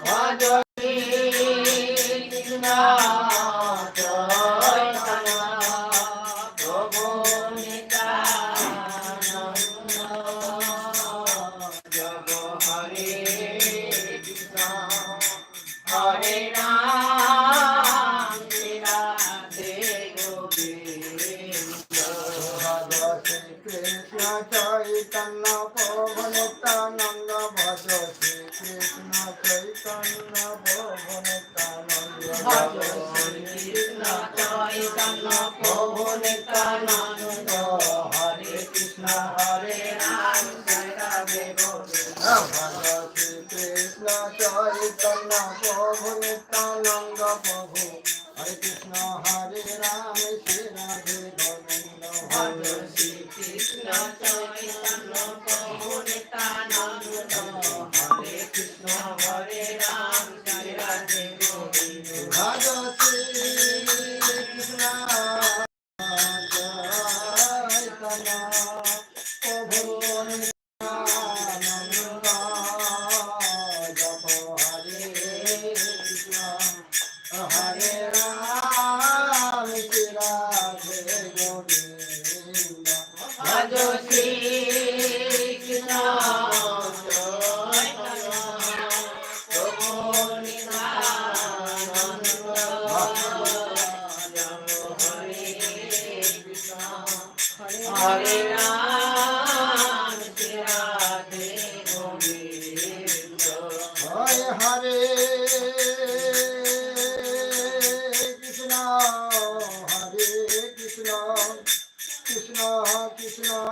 ভজতি কৃষ্ণ চৈতন্য ভবন কানন্দ ভজ শ্রীকৃষ্ণ চৈতন্য ভবন কানন্দ হরে কৃষ্ণ হরে রাম হরে ভজ শ্রীকৃষ্ণ চৈতন্য ভবন কানন্দ প্রভু হরে কৃষ্ণ হরে রাম শ্রী রাধে গোবিন্দ ভজ শ্রীকৃষ্ণ চৈতন্য ভবন কানন্দ Hare Ram, Hare Ram, 失します。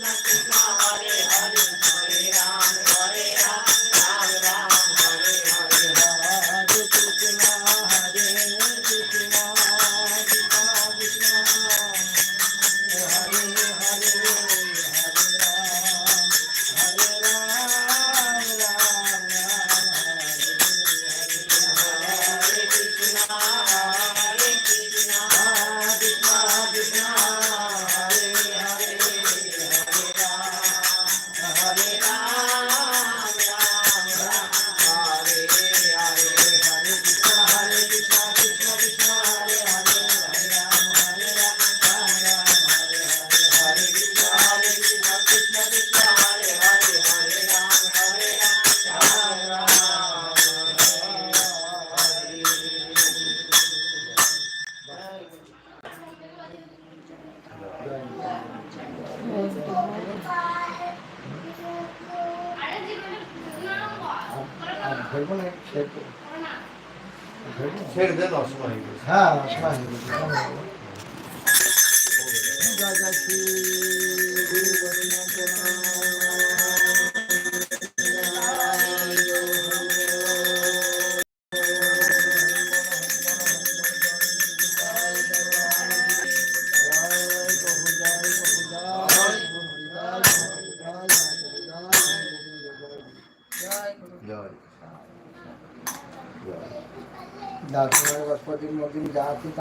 Like ধরবো না ছেড়ে দেবো। ছেড়ে দেন অসময় হ্যাঁ অসময় হয়ে গেছে হ্যাঁ, दस पंद्रह दिन मोदी जाती